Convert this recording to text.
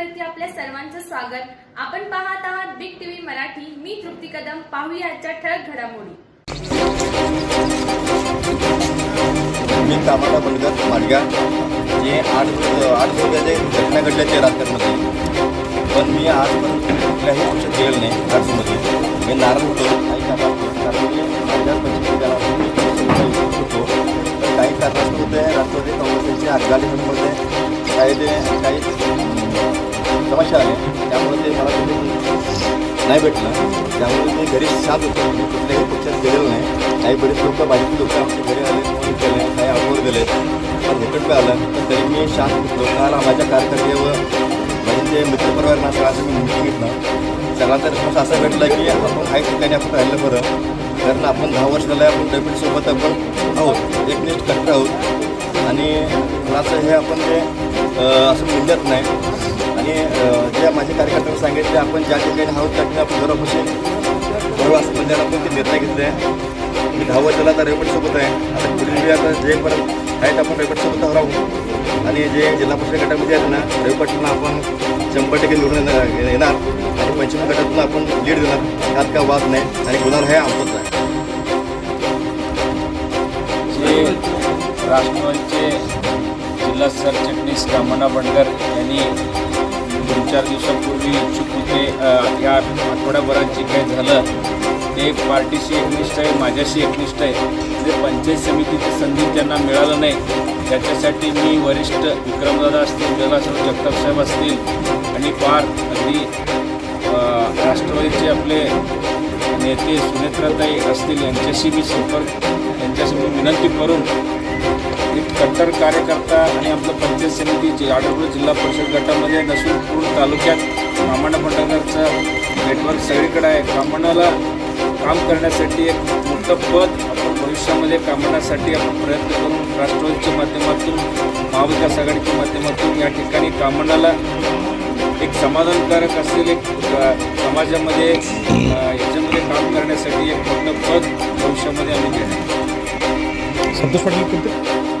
चॅनलवरती आपल्या सर्वांचं स्वागत. आपण पाहत आहात बिग टीव्ही मराठी. मी तृप्ती कदम. पाहूया आजच्या ठळक घडामोडी. मी कामाला बंडगर माडगा जे आठ आठ वर्षाच्या घटना घडल्या ते राजकारणामध्ये. पण मी आजपर्यंत कुठल्याही पक्षात गेलेलं नाही राजमध्ये मी नारायण होतो. काही कारणास्तव होतो तर काही कारणास्तव ते राष्ट्रवादी काँग्रेसची आघाडीमध्ये काही ते काही अं, समस्या त्यामुळे ते मला तिथे नाही भेटलं. त्यामुळे मी घरी साथ होतो. मी कुठल्याही पक्षात गेलेलो नाही. काही बरेच लोक बाहेरची लोक आमच्या घरी आले फोन केले काही अवघड दिले पण हेकट आलं तर तरी मी शांत होतो. काल माझ्या कारकर्ते व माझे जे म्हणजे मित्रपरिवार ना सगळ्यांचं मी मिटिंग घेतलं. सगळ्यांचा रिस्पॉन्स असा भेटला की आपण काही ठिकाणी आपण राहिलं बरं. कारण आपण दहा वर्ष झालं आपण डेप्युटीसोबत आपण आहोत. एकनिष्ठ करत आहोत. आणि असं हे आपण ते असं मिळत नाही. आणि ज्या जे माझे कार्यकर्त्यांनी सांगितले आपण ज्या ठिकाणी आहोत त्या ठिकाणी आपण घरापाशी बरोबर असं म्हणजे आपण ते निर्णय घेतले. आहे मी धावत त्याला आता रेवटसोबत आहे. आता पुढील मी आता परत आहेत आपण रेवटसोबत राहू. आणि जे जिल्हा परिषद गटामध्ये आहेत ना रेवपटला आपण शंभर टक्के निवडून येणार आणि पंचवीस गटातून आपण लीड देणार. त्यात काय वाद नाही. आणि गुन्हा हे आमचंच आहे. राष्ट्रवादीचे जिल्हा सरचिटणीस रामण्णा बंडगर यांनी दोन चार दिवसापूर्वी इच्छुक होते. या आठवड्याभरात जे काही झालं ते पार्टीशी एकनिष्ठ आहे माझ्याशी एकनिष्ठ आहे. जे पंचायत समितीची संधी त्यांना मिळालं नाही. त्याच्यासाठी मी वरिष्ठ विक्रमदादा असतील जगासह जगताप साहेब असतील आणि पार अगदी राष्ट्रवादीचे आपले नेते सुनेत्राताई असतील यांच्याशी मी संपर्क यांच्याशी मी विनंती करून कट्टर कार्यकर्ता आणि आपलं पंचायत समिती जे आढळपूर जिल्हा परिषद गटामध्ये नसून पूर्ण तालुक्यात ब्राह्मण मंडळाचं नेटवर्क सगळीकडे आहे. ब्राह्मणाला काम करण्यासाठी एक मोठं पद आपण भविष्यामध्ये कामण्यासाठी आपण प्रयत्न करून राष्ट्रवादीच्या माध्यमातून महाविकास आघाडीच्या माध्यमातून या ठिकाणी कामणाला एक समाधानकारक असलेले एक समाजामध्ये याच्यामध्ये काम करण्यासाठी एक मोठं पद भविष्यामध्ये आम्ही घेणार संतोष पाटील